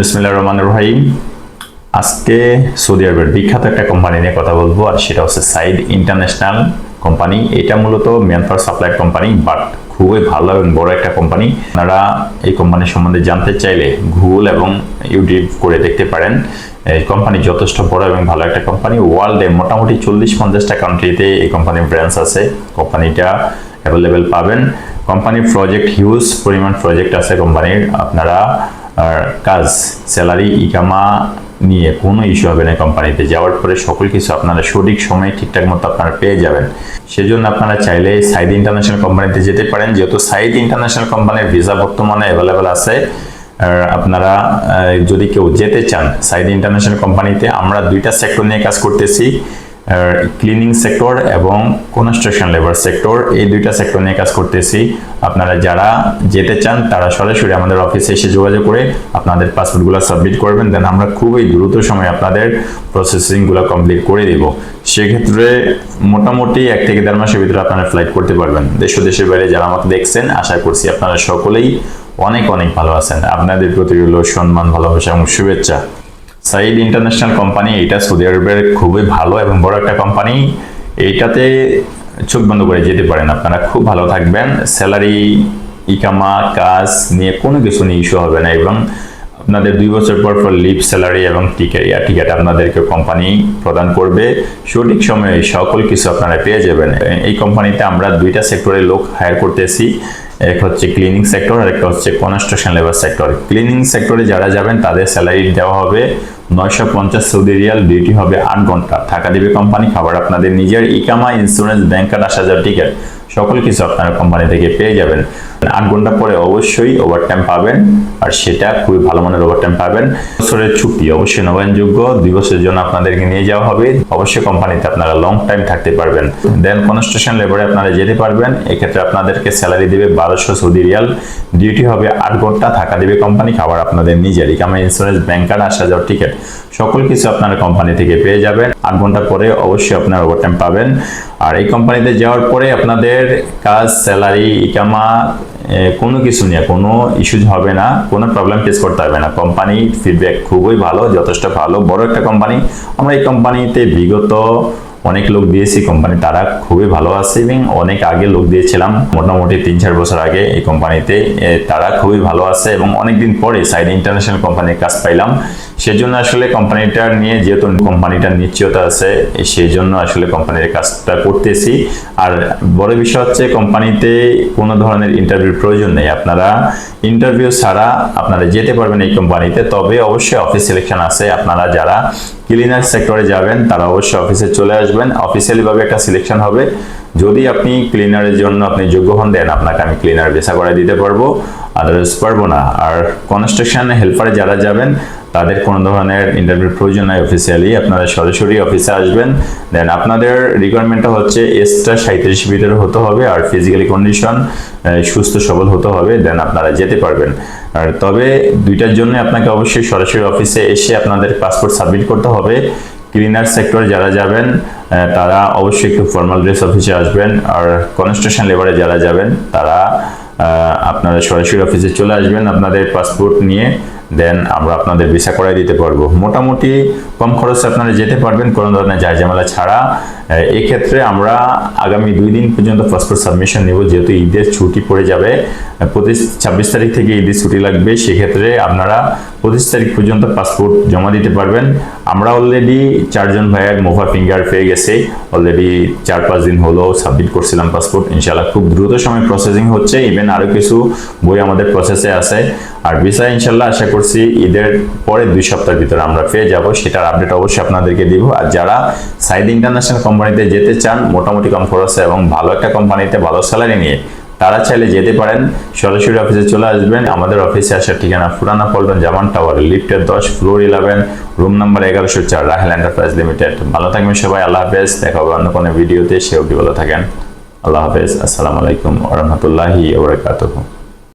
বিসমিল্লাহ রহমান রহিম। আজকে সৌদি আরবের বিখ্যাত একটা কোম্পানি নিয়ে কথা বলব, আর সেটা হচ্ছে সাইড ইন্টারন্যাশনাল কোম্পানি। এটা মূলত ম্যানপাওয়ার সাপ্লাই কোম্পানি, বাট খুবই ভালো এবং বড় একটা কোম্পানি। আপনারা এই কোম্পানির সম্বন্ধে জানতে চাইলে গুগল এবং ইউটিউব করে দেখতে পারেন। এই কোম্পানি যথেষ্ট বড় এবং ভালো একটা কোম্পানি। ওয়ার্ল্ডে মোটামুটি চল্লিশ পঞ্চাশটা কান্ট্রিতে এই কোম্পানির ব্রাঞ্চ আছে। কোম্পানিটা অ্যাভেলেবেল পাবেন। কোম্পানির প্রজেক্ট, হিউজ পরিমাণ প্রজেক্ট আছে কোম্পানির। আপনারা আর কাজ, স্যালারি, ইকামা নিয়ে কোনো ইস্যু হবে না কোম্পানিতে। যাওয়ার পরে সকল কিছু আপনারা সঠিক সময়ে ঠিকঠাক মতো আপনারা পেয়ে যাবেন। সেজন্য আপনারা চাইলে সাইদ ইন্টারন্যাশনাল কোম্পানিতে যেতে পারেন। যেহেতু সাইড ইন্টারন্যাশনাল কোম্পানির ভিসা বর্তমানে অ্যাভেলেবেল আছে, আর আপনারা যদি কেউ যেতে চান সাইদ ইন্টারন্যাশনাল কোম্পানিতে, আমরা দুইটা সেক্টর নিয়ে কাজ করতেছি। ক্লিনিং সেক্টর এবং কনস্ট্রাকশন লেবার সেক্টর এই দুইটা সেক্টর নিয়ে কাজ করতেছি। আপনারা যারা যেতে চান, তারা সরাসরি আমাদের অফিসে এসে যোগাযোগ করে আপনাদের পাসপোর্টগুলো সাবমিট করবেন দেন আমরা খুবই দ্রুত সময় আপনাদের প্রসেসিংগুলো কমপ্লিট করে দিব। সেক্ষেত্রে মোটামুটি এক থেকে দেড় মাসের ভিতরে আপনারা ফ্লাইট করতে পারবেন। দেশ দেশের বাইরে যারা আমাকে দেখছেন, আশা করছি আপনারা সকলেই অনেক অনেক ভালো আছেন। আপনাদের প্রতি রইল সম্মান, ভালোবাসা এবং শুভেচ্ছা। সাইড ইন্টারন্যাশনাল কোম্পানি, এটা সৌদি আরবের খুবই ভালো এবং বড় একটা কোম্পানি। এইটাতে চোখ বন্ধ করে যেতে পারেন আপনারা, খুব ভালো থাকবেন। স্যালারি, ইকামা, কাজ নিয়ে কোনো কিছু নিয়ে ইস্যু হবে না এবং আপনাদের দুই বছর পর পর লিভ স্যালারি এবং টিকেট টিকাটা আপনাদেরকে কোম্পানি প্রদান করবে। সঠিক সময়ে সকল কিছু আপনারা পেয়ে যাবেন। এই কোম্পানিতে আমরা দুইটা সেক্টরে লোক হায়ার করতেছি। এক হচ্ছে ক্লিনিং সেক্টর আর একটা হচ্ছে কনস্ট্রাকশন লেবার সেক্টর ক্লিনিং সেক্টরে যারা যাবেন, তাদের স্যালারি দেওয়া হবে নয়শো পঞ্চাশ সৌদি রিয়াল ডিউটি হবে আট ঘণ্টা। থাকা দিবে কোম্পানি খাবার আপনাদের নিজের ইকামা ইন্স্যুরেন্স ব্যাংকার আসা যাওয়ার টিকিট সকল কিছু আপনারা কোম্পানি থেকে পেয়ে যাবেন। আট ঘণ্টা পরে অবশ্যই ওভারটাইম পাবেন, আর সেটা খুবই ভালো মানের ওভারটাইম পাবেন। বছরের চুক্তি অবশ্যই নবায়নযোগ্য, দুই বছরের জন্য আপনাদেরকে নিয়ে যাওয়া হবে। অবশ্যই কোম্পানিতে আপনারা লং টাইম থাকতে পারবেন। দেন কনস্ট্রাকশন লেবারে আপনারা যেতে পারবেন। এক্ষেত্রে আপনাদেরকে স্যালারি দেবে বারোশো সৌদি রিয়াল। ডিউটি হবে আট ঘণ্টা, থাকা দিবে কোম্পানি খাবার আপনাদের নিজের ইকামা ইন্স্যুরেন্স ব্যাংক কার্ড আসা যাওয়ার টিকিট সকল কিছু আপনারা কোম্পানি থেকে পেয়ে যাবেন। আট ঘণ্টা পরে অবশ্যই আপনারা ওভারটাইম পাবেন। আর এই কোম্পানিতে যাওয়ার পরে আপনাদের কাজ স্যালারি ইকামা কোনো কিছু নিয়ে কোনো ইস্যুজ হবে না, কোনো প্রবলেম ফেস করতে হবে না। কোম্পানি ফিডব্যাক খুবই ভালো, যথেষ্ট ভালো, বড় একটা কোম্পানি আমরা এই কোম্পানিতে বিগত অনেক লোক দিয়েছি কোম্পানি তারা খুবই ভালো আছে এবং অনেক আগে লোক দিয়েছিলাম। মোটামুটি তিন চার বছর আগে এই কোম্পানিতে তারা খুবই ভালো আছে এবং অনেকদিন পরে সাইড ইন্টারন্যাশনাল কোম্পানির কাজ পাইলাম। সেজন্য আসলে কোম্পানিটা নিয়ে যেহেতু কোম্পানিটার নিশ্চয়তা আছে সেই জন্য আসলে কোম্পানির কাজটা করতেছি। আর বড় বিষয় হচ্ছে কোম্পানিতে কোনো ধরনের ইন্টারভিউর প্রয়োজন নেই। আপনারা ইন্টারভিউ ছাড়া আপনারা যেতে পারবেন এই কোম্পানিতে তবে অবশ্যই অফিস সিলেকশন আছে। আপনারা যারা ক্লিনার সেক্টরে যাবেন, তারা অবশ্যই অফিসে চলে আসবেন। অফিসিয়ালি ভাবে একটা সিলেকশন হবে। যদি আপনি ক্লিনারের জন্য আপনি যোগ্য হন দেন আপনাকে আমি ক্লিনার বেসা করে দিতে পারব। আদারওয়াইজ পারব না। আর কনস্ট্রাকশন হেল্পারে যারা যাবেন, তাদের কোনো ধরনের ইন্টারভিউ প্রয়োজন নাই অফিসিয়ালি আপনারা সরাসরি অফিসে আসবেন। দেন আপনাদের রিকোয়ারমেন্টটা হচ্ছে এসটা সাঁত্রিশ ভিতরে হতে হবে আর ফিজিক্যালি কন্ডিশন সুস্থ, সবল হতে হবে। দেন আপনারা যেতে পারবেন। আর তবে দুইটার জন্য আপনাকে অবশ্যই সরাসরি অফিসে এসে আপনাদের পাসপোর্ট সাবমিট করতে হবে। ক্লিনার সেক্টর যারা যাবেন তারা অবশ্যই একটু ফর্মাল ড্রেস অফিসে আসবেন আর কনস্ট্রাকশন লেবারে যারা যাবেন, তারা আপনারা সরাসরি অফিসে চলে আসবেন আপনাদের পাসপোর্ট নিয়ে দেন আমরা আপনাদের ভিসা করাই দিতে পারব। মোটামুটি কম খরচে আপনারা যেতে পারবেন কোনো ধরনের যায় ঝামেলা ছাড়া এক্ষেত্রে আমরা আগামী দুই দিন পর্যন্ত পাসপোর্ট সাবমিশন নেব, যেহেতু ঈদের ছুটি পড়ে যাবে। পঁচিশ, ছাব্বিশ তারিখ থেকে ঈদের ছুটি লাগবে, সেক্ষেত্রে আপনারা পঁচিশ তারিখ পর্যন্ত পাসপোর্ট জমা দিতে পারবেন। আমরা অলরেডি চারজন ভাইয়ের মোভা ফিঙ্গার পেয়ে অলরেডি চার পাঁচ দিন হলো সাবমিট করছিলাম পাসপোর্ট ইনশাল্লাহ খুব দ্রুত সময় প্রসেসিং হচ্ছে। ইভেন আরও কিছু বই আমাদের প্রসেসে আছে। আর ভিসা ইনশাল্লাহ আশা করছি ঈদের পরে দুই সপ্তাহের ভিতরে আমরা পেয়ে যাব। সেটার আপডেট অবশ্যই আপনাদেরকে দিব। আর যারা সাইড ইন্টারন্যাশনাল কোম্পানিতে যেতে চান, মোটামুটি কম খরচে এবং ভালো একটা কোম্পানিতে ভালো স্যালারি নিয়ে তারা চাইলে যেতে পারেন। সরাসরি অফিসে চলে আসবেন। আমাদের অফিসে আসার ঠিকানা পুরানা পল্টন জামান টাওয়ার লিফটের দশ ফ্লোর ইলেভেন রুম নাম্বার এগারোশো চার রাহেল এন্টারপ্রাইজ লিমিটেড ভালো থাকবেন সবাই, আল্লাহ হাফেজ। দেখা হবে অন্য কোনো ভিডিওতে সে অবধি ভালো থাকেন। আল্লাহ হাফেজ। আসসালামু আলাইকুম ওরহমতুল্লাহি ওবরাকাতুহু